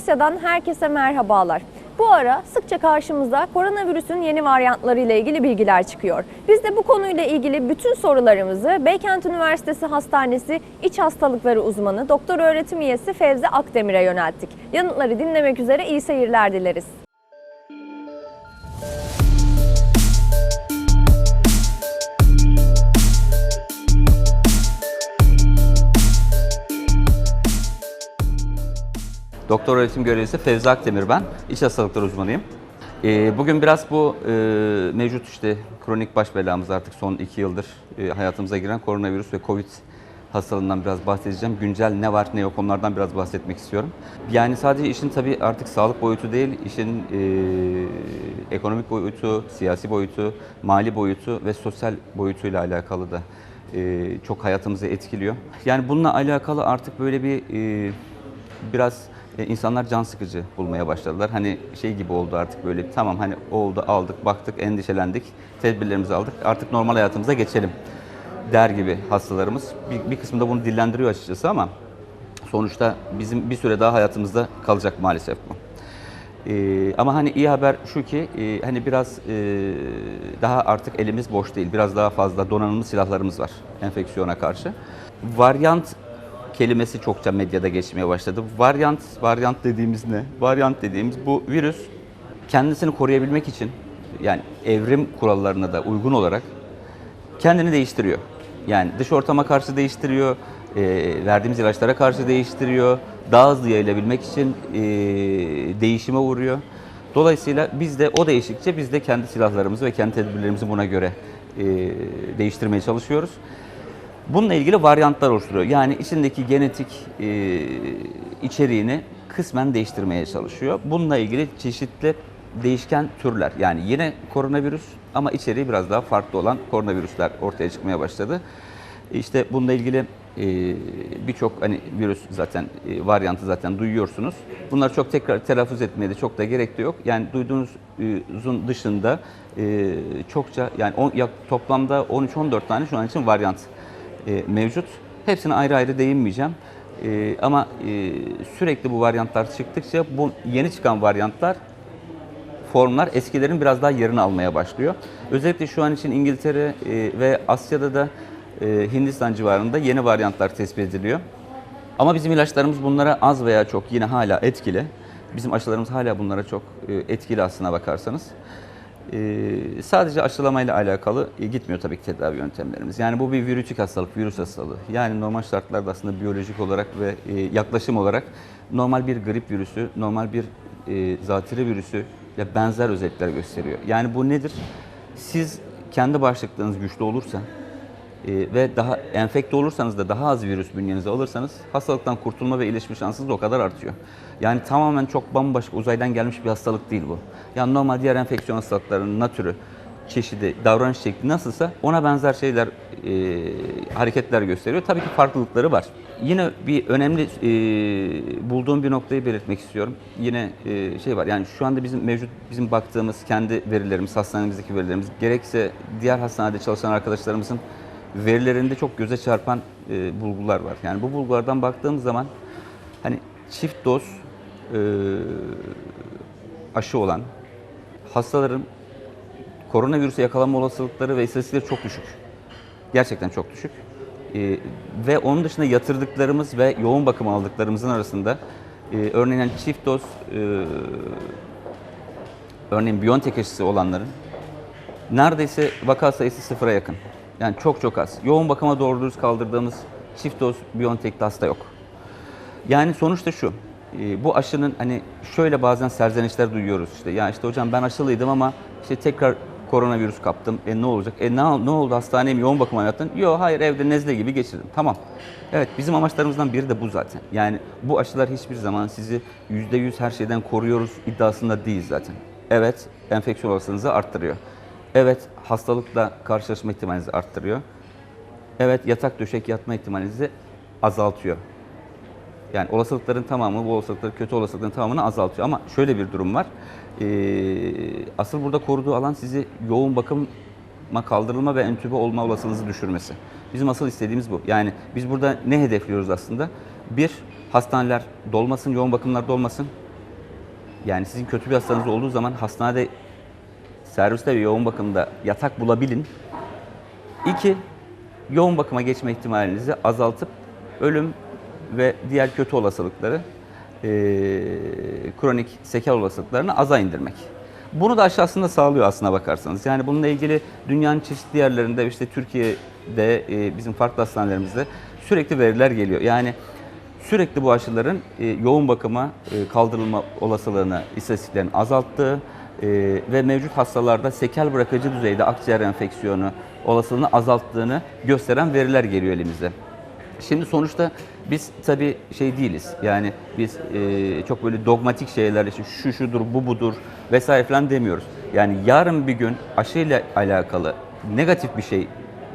Dosyadan herkese merhabalar. Bu ara sıkça karşımıza koronavirüsün yeni varyantları ile ilgili bilgiler çıkıyor. Biz de bu konuyla ilgili bütün sorularımızı Beykent Üniversitesi Hastanesi İç Hastalıkları uzmanı Doktor Öğretim Üyesi Fevzi Akdemir'e yönelttik. Yanıtları dinlemek üzere iyi seyirler dileriz. Doktor öğretim görevlisi Fevzi Akdemir ben. İç hastalıklar uzmanıyım. Ee, bugün biraz bu e, mevcut işte kronik baş belamız artık son iki yıldır e, hayatımıza giren koronavirüs ve Covid hastalığından biraz bahsedeceğim. Güncel ne var ne yok onlardan biraz bahsetmek istiyorum. Yani sadece işin tabii artık sağlık boyutu değil, işin e, ekonomik boyutu, siyasi boyutu, mali boyutu ve sosyal boyutuyla alakalı da e, çok hayatımızı etkiliyor. Yani bununla alakalı artık böyle bir e, biraz e, insanlar can sıkıcı bulmaya başladılar. Hani şey gibi oldu artık böyle tamam hani oldu aldık baktık endişelendik tedbirlerimizi aldık artık normal hayatımıza geçelim der gibi hastalarımız. Bir, bir kısmı da bunu dillendiriyor açıkçası ama sonuçta bizim bir süre daha hayatımızda kalacak maalesef bu. Ee, ama hani iyi haber şu ki e, hani biraz e, daha artık elimiz boş değil. Biraz daha fazla donanımlı silahlarımız var enfeksiyona karşı. Varyant kelimesi çokça medyada geçmeye başladı. Varyant, varyant dediğimiz ne? Varyant dediğimiz bu virüs kendisini koruyabilmek için yani evrim kurallarına da uygun olarak kendini değiştiriyor. Yani dış ortama karşı değiştiriyor, e, verdiğimiz ilaçlara karşı değiştiriyor, daha hızlı yayılabilmek için e, değişime uğruyor. Dolayısıyla biz de o değişikçe biz de kendi silahlarımızı ve kendi tedbirlerimizi buna göre e, değiştirmeye çalışıyoruz. Bununla ilgili varyantlar oluşturuyor. Yani içindeki genetik e, içeriğini kısmen değiştirmeye çalışıyor. Bununla ilgili çeşitli değişken türler yani yine koronavirüs ama içeriği biraz daha farklı olan koronavirüsler ortaya çıkmaya başladı. İşte bununla ilgili e, birçok hani virüs zaten e, varyantı zaten duyuyorsunuz. Bunları çok tekrar telaffuz etmeye de çok da gerek de yok. Yani duyduğunuzun dışında e, çokça yani on, ya, toplamda 13-14 tane şu an için varyant e, mevcut. Hepsine ayrı ayrı değinmeyeceğim. E, ama e, sürekli bu varyantlar çıktıkça bu yeni çıkan varyantlar formlar eskilerin biraz daha yerini almaya başlıyor. Özellikle şu an için İngiltere e, ve Asya'da da e, Hindistan civarında yeni varyantlar tespit ediliyor. Ama bizim ilaçlarımız bunlara az veya çok yine hala etkili. Bizim aşılarımız hala bunlara çok e, etkili aslına bakarsanız. E, sadece aşılamayla alakalı e, gitmiyor tabii ki tedavi yöntemlerimiz. Yani bu bir virütik hastalık, virüs hastalığı. Yani normal şartlarda aslında biyolojik olarak ve e, yaklaşım olarak normal bir grip virüsü, normal bir e, zatürre virüsü ile benzer özellikler gösteriyor. Yani bu nedir? Siz kendi bağışıklığınız güçlü olursa ve daha enfekte olursanız da daha az virüs bünyenize alırsanız hastalıktan kurtulma ve iyileşme şansınız o kadar artıyor. Yani tamamen çok bambaşka uzaydan gelmiş bir hastalık değil bu. Yani normal diğer enfeksiyon hastalıklarının natürü, çeşidi, davranış şekli nasılsa ona benzer şeyler, e, hareketler gösteriyor. Tabii ki farklılıkları var. Yine bir önemli e, bulduğum bir noktayı belirtmek istiyorum. Yine e, şey var yani şu anda bizim mevcut bizim baktığımız kendi verilerimiz, hastanemizdeki verilerimiz gerekse diğer hastanede çalışan arkadaşlarımızın verilerinde çok göze çarpan e, bulgular var. Yani bu bulgulardan baktığımız zaman hani çift doz e, aşı olan hastaların koronavirüse yakalanma olasılıkları ve istatistikleri çok düşük. Gerçekten çok düşük. Ee, ve onun dışında yatırdıklarımız ve yoğun bakım aldıklarımızın arasında e, örneğin hani çift doz e, örneğin Biontech aşısı olanların neredeyse vaka sayısı sıfıra yakın. Yani çok çok az. Yoğun bakıma doğru dürüst kaldırdığımız çift doz Biontech'te hasta yok. Yani sonuçta şu, e, bu aşının hani şöyle bazen serzenişler duyuyoruz işte. Ya işte hocam ben aşılıydım ama işte tekrar koronavirüs kaptım. E ne olacak? E ne, ne oldu? Hastaneye mi yoğun bakım hayatın? Yok hayır evde nezle gibi geçirdim. Tamam. Evet bizim amaçlarımızdan biri de bu zaten. Yani bu aşılar hiçbir zaman sizi %100 her şeyden koruyoruz iddiasında değil zaten. Evet enfeksiyon olasılığınızı arttırıyor. Evet hastalıkla karşılaşma ihtimalinizi arttırıyor. Evet yatak döşek yatma ihtimalinizi azaltıyor. Yani olasılıkların tamamı, bu olasılıkların kötü olasılıkların tamamını azaltıyor. Ama şöyle bir durum var. Ee, asıl burada koruduğu alan sizi yoğun bakıma kaldırılma ve entübe olma olasılığınızı düşürmesi. Bizim asıl istediğimiz bu. Yani biz burada ne hedefliyoruz aslında? Bir, Hastaneler dolmasın, yoğun bakımlar dolmasın. Yani sizin kötü bir hastanız olduğu zaman hastanede serviste ve yoğun bakımda yatak bulabilin. İki, yoğun bakıma geçme ihtimalinizi azaltıp ölüm ve diğer kötü olasılıkları, eee, kronik sekel olasılıklarını aza indirmek. Bunu da aşağısında sağlıyor aslına bakarsanız. Yani bununla ilgili dünyanın çeşitli yerlerinde işte Türkiye'de eee, bizim farklı hastanelerimizde sürekli veriler geliyor. Yani sürekli bu aşıların e, yoğun bakıma e, kaldırılma olasılığını, istatistiklerini azalttığı e, ve mevcut hastalarda sekel bırakıcı düzeyde akciğer enfeksiyonu olasılığını azalttığını gösteren veriler geliyor elimize. Şimdi sonuçta biz tabii şey değiliz. Yani biz e, çok böyle dogmatik şeyler işte şu şudur, bu budur vesaire falan demiyoruz. Yani yarın bir gün aşıyla alakalı negatif bir şey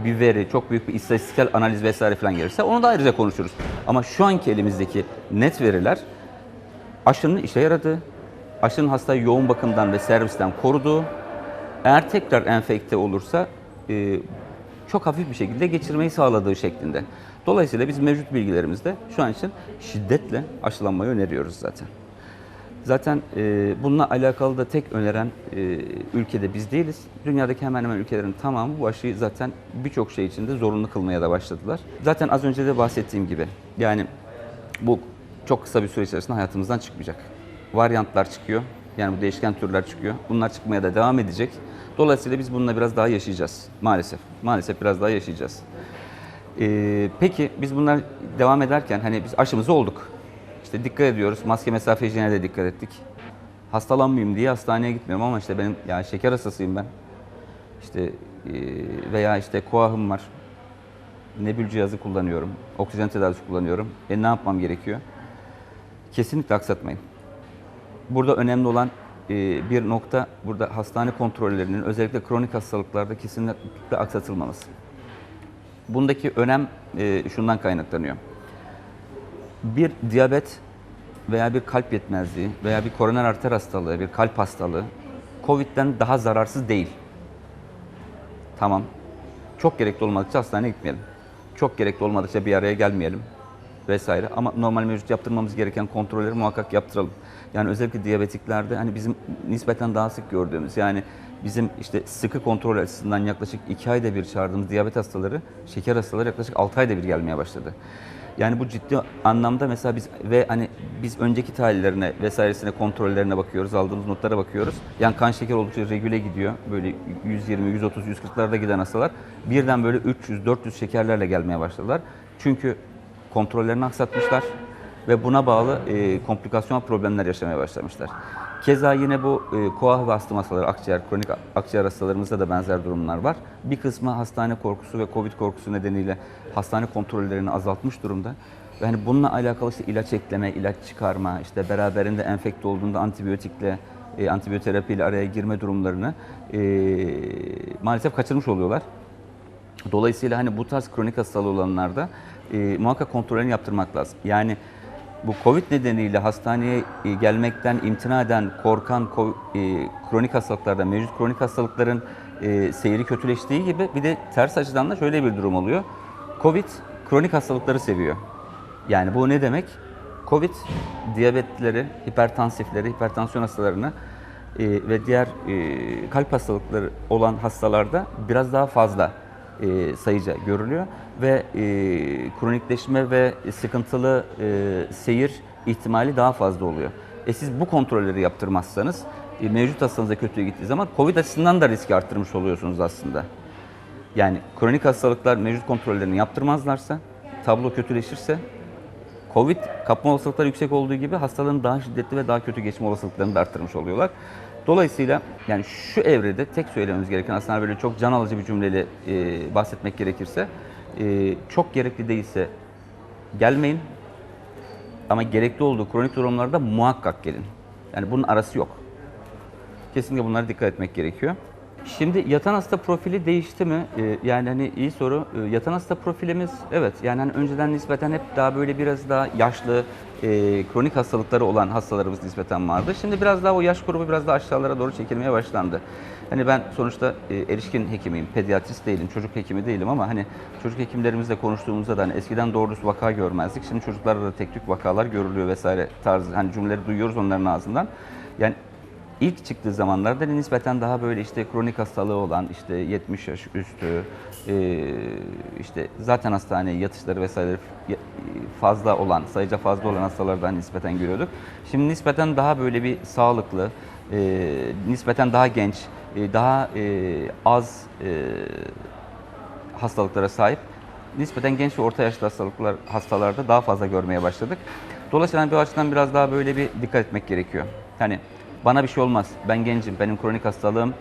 bir veri, çok büyük bir istatistiksel analiz vesaire falan gelirse onu da ayrıca konuşuruz. Ama şu anki elimizdeki net veriler aşının işe yaradığı, aşının hastayı yoğun bakımdan ve servisten koruduğu, eğer tekrar enfekte olursa e, çok hafif bir şekilde geçirmeyi sağladığı şeklinde. Dolayısıyla biz mevcut bilgilerimizde şu an için şiddetle aşılanmayı öneriyoruz zaten. Zaten e, bununla alakalı da tek öneren e, ülkede biz değiliz. Dünyadaki hemen hemen ülkelerin tamamı bu aşıyı zaten birçok şey içinde zorunlu kılmaya da başladılar. Zaten az önce de bahsettiğim gibi yani bu çok kısa bir süre içerisinde hayatımızdan çıkmayacak. Varyantlar çıkıyor. Yani bu değişken türler çıkıyor. Bunlar çıkmaya da devam edecek. Dolayısıyla biz bununla biraz daha yaşayacağız. Maalesef. Maalesef biraz daha yaşayacağız. Ee, peki biz bunlar devam ederken hani biz aşımızı olduk. İşte dikkat ediyoruz. Maske mesafe hijyenine de dikkat ettik. Hastalanmayayım diye hastaneye gitmiyorum ama işte benim ya şeker hastasıyım ben. İşte e, veya işte koahım var. Nebül cihazı kullanıyorum. Oksijen tedavisi kullanıyorum. E ne yapmam gerekiyor? Kesinlikle aksatmayın. Burada önemli olan e, bir nokta burada hastane kontrollerinin özellikle kronik hastalıklarda kesinlikle aksatılmaması. Bundaki önem e, şundan kaynaklanıyor. Bir diyabet veya bir kalp yetmezliği veya bir koroner arter hastalığı, bir kalp hastalığı COVID'den daha zararsız değil. Tamam. Çok gerekli olmadıkça hastaneye gitmeyelim. Çok gerekli olmadıkça bir araya gelmeyelim vesaire. Ama normal mevcut yaptırmamız gereken kontrolleri muhakkak yaptıralım. Yani özellikle diyabetiklerde hani bizim nispeten daha sık gördüğümüz yani bizim işte sıkı kontrol açısından yaklaşık 2 ayda bir çağırdığımız diyabet hastaları, şeker hastaları yaklaşık 6 ayda bir gelmeye başladı. Yani bu ciddi anlamda mesela biz ve hani biz önceki tahlillerine vesairesine kontrollerine bakıyoruz, aldığımız notlara bakıyoruz. Yani kan şeker oldukça regüle gidiyor. Böyle 120, 130, 140'larda giden hastalar birden böyle 300, 400 şekerlerle gelmeye başladılar. Çünkü kontrollerini aksatmışlar ve buna bağlı e, komplikasyon problemler yaşamaya başlamışlar. Keza yine bu e, koah ve astım hastaları, akciğer, kronik akciğer hastalarımızda da benzer durumlar var. Bir kısmı hastane korkusu ve covid korkusu nedeniyle hastane kontrollerini azaltmış durumda. Ve hani bununla alakalı işte ilaç ekleme, ilaç çıkarma, işte beraberinde enfekte olduğunda antibiyotikle, e, antibiyoterapiyle araya girme durumlarını e, maalesef kaçırmış oluyorlar. Dolayısıyla hani bu tarz kronik hastalığı olanlarda e, muhakkak kontrollerini yaptırmak lazım. Yani bu Covid nedeniyle hastaneye e, gelmekten imtina eden, korkan ko- e, kronik hastalıklarda, mevcut kronik hastalıkların e, seyri kötüleştiği gibi bir de ters açıdan da şöyle bir durum oluyor. Covid kronik hastalıkları seviyor. Yani bu ne demek? Covid diyabetlileri, hipertansifleri, hipertansiyon hastalarını e, ve diğer e, kalp hastalıkları olan hastalarda biraz daha fazla e, sayıca görülüyor ve e, kronikleşme ve sıkıntılı e, seyir ihtimali daha fazla oluyor. E siz bu kontrolleri yaptırmazsanız e, mevcut hastanıza kötüye gittiği zaman COVID açısından da riski arttırmış oluyorsunuz aslında. Yani kronik hastalıklar mevcut kontrollerini yaptırmazlarsa, tablo kötüleşirse Covid kapma olasılıkları yüksek olduğu gibi hastalığın daha şiddetli ve daha kötü geçme olasılıklarını da arttırmış oluyorlar. Dolayısıyla yani şu evrede tek söylememiz gereken aslında böyle çok can alıcı bir cümleyle e, bahsetmek gerekirse e, çok gerekli değilse gelmeyin ama gerekli olduğu kronik durumlarda muhakkak gelin. Yani bunun arası yok. Kesinlikle bunlara dikkat etmek gerekiyor. Şimdi yatan hasta profili değişti mi? Ee, yani hani iyi soru. Ee, yatan hasta profilimiz evet yani hani önceden nispeten hep daha böyle biraz daha yaşlı, e, kronik hastalıkları olan hastalarımız nispeten vardı. Şimdi biraz daha o yaş grubu biraz daha aşağılara doğru çekilmeye başlandı. Hani ben sonuçta e, erişkin hekimiyim, pediatrist değilim, çocuk hekimi değilim ama hani çocuk hekimlerimizle konuştuğumuzda da hani eskiden doğru düz vaka görmezdik. Şimdi çocuklarda da tek tük vakalar görülüyor vesaire tarzı hani cümleleri duyuyoruz onların ağzından. Yani ilk çıktığı zamanlarda nispeten daha böyle işte kronik hastalığı olan işte 70 yaş üstü e, işte zaten hastaneye yatışları vesaire fazla olan sayıca fazla olan hastalardan nispeten görüyorduk. Şimdi nispeten daha böyle bir sağlıklı, e, nispeten daha genç, e, daha e, az e, hastalıklara sahip nispeten genç ve orta yaşlı hastalıklar hastalarda daha fazla görmeye başladık. Dolayısıyla bir açıdan biraz daha böyle bir dikkat etmek gerekiyor. Yani bana bir şey olmaz, ben gencim, benim kronik hastalığım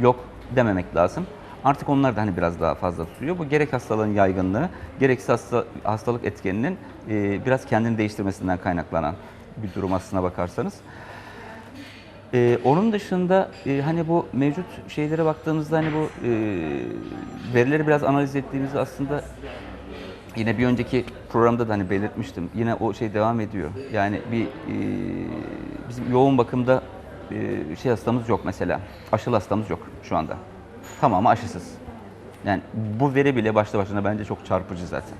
yok dememek lazım. Artık onlar da hani biraz daha fazla tutuyor. Bu gerek hastalığın yaygınlığı, gerekse hasta, hastalık etkeninin e, biraz kendini değiştirmesinden kaynaklanan bir durum aslına bakarsanız. Ee, onun dışında e, hani bu mevcut şeylere baktığımızda hani bu e, verileri biraz analiz ettiğimizde aslında yine bir önceki programda da hani belirtmiştim. Yine o şey devam ediyor. Yani bir e, bizim yoğun bakımda e, şey hastamız yok mesela. Aşılı hastamız yok şu anda. Tamamı aşısız. Yani bu veri bile başlı başına bence çok çarpıcı zaten.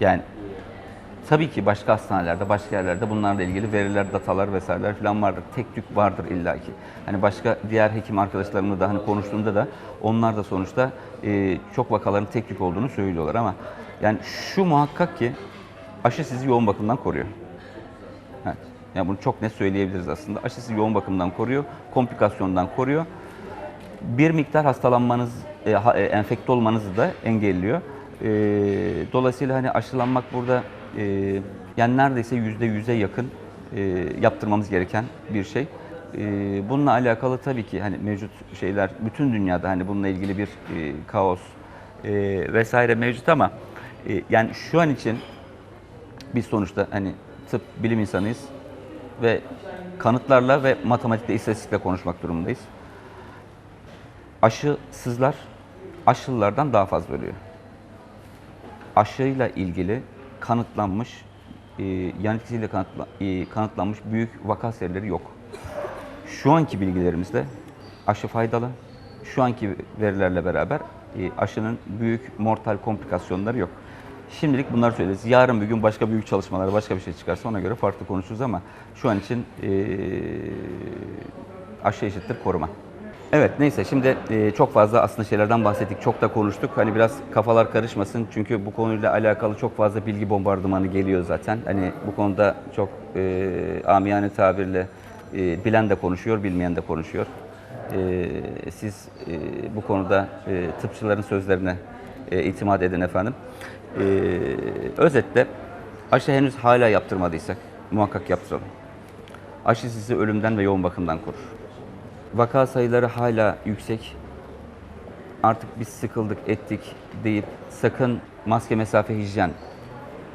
Yani Tabii ki başka hastanelerde, başka yerlerde bunlarla ilgili veriler, datalar vesaireler falan vardır. Tek tük vardır illaki. Hani başka diğer hekim arkadaşlarımla da hani konuştuğumda da onlar da sonuçta e, çok vakaların tek tük olduğunu söylüyorlar ama yani şu muhakkak ki aşı sizi yoğun bakımdan koruyor. Yani bunu çok net söyleyebiliriz aslında. Aşı sizi yoğun bakımdan koruyor, komplikasyondan koruyor. Bir miktar hastalanmanız, e, e, enfekte olmanızı da engelliyor. E, dolayısıyla hani aşılanmak burada yani neredeyse yüzde yüze yakın yaptırmamız gereken bir şey. Bununla alakalı tabii ki hani mevcut şeyler bütün dünyada hani bununla ilgili bir kaos vesaire mevcut ama yani şu an için biz sonuçta hani tıp bilim insanıyız ve kanıtlarla ve matematikle, istatistikle konuşmak durumundayız. Aşısızlar aşılılardan daha fazla ölüyor. Aşıyla ilgili kanıtlanmış, e, yan etkisiyle kanıtla, e, kanıtlanmış büyük vaka serileri yok. Şu anki bilgilerimizde aşı faydalı. Şu anki verilerle beraber e, aşının büyük mortal komplikasyonları yok. Şimdilik bunları söyleriz. Yarın bir gün başka büyük çalışmalar, başka bir şey çıkarsa ona göre farklı konuşuruz ama şu an için e, aşı eşittir koruma. Evet neyse şimdi e, çok fazla aslında şeylerden bahsettik. Çok da konuştuk. Hani biraz kafalar karışmasın. Çünkü bu konuyla alakalı çok fazla bilgi bombardımanı geliyor zaten. Hani bu konuda çok e, amiyane tabirle e, bilen de konuşuyor, bilmeyen de konuşuyor. E, siz e, bu konuda e, tıpçıların sözlerine e, itimat edin efendim. E, özetle aşı henüz hala yaptırmadıysak muhakkak yaptıralım. Aşı sizi ölümden ve yoğun bakımdan korur. Vaka sayıları hala yüksek. Artık biz sıkıldık ettik deyip sakın maske, mesafe, hijyen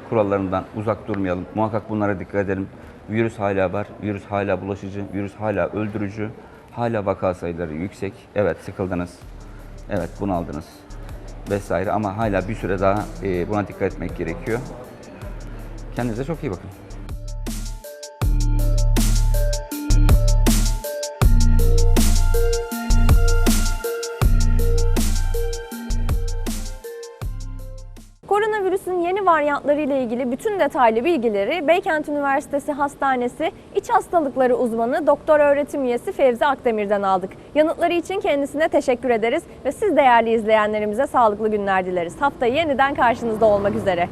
kurallarından uzak durmayalım. Muhakkak bunlara dikkat edelim. Virüs hala var, virüs hala bulaşıcı, virüs hala öldürücü. Hala vaka sayıları yüksek. Evet sıkıldınız, evet bunaldınız vesaire ama hala bir süre daha e, buna dikkat etmek gerekiyor. Kendinize çok iyi bakın. Varyantları ile ilgili bütün detaylı bilgileri Beykent Üniversitesi Hastanesi İç Hastalıkları uzmanı doktor öğretim üyesi Fevzi Akdemir'den aldık. Yanıtları için kendisine teşekkür ederiz ve siz değerli izleyenlerimize sağlıklı günler dileriz. Haftaya yeniden karşınızda olmak üzere.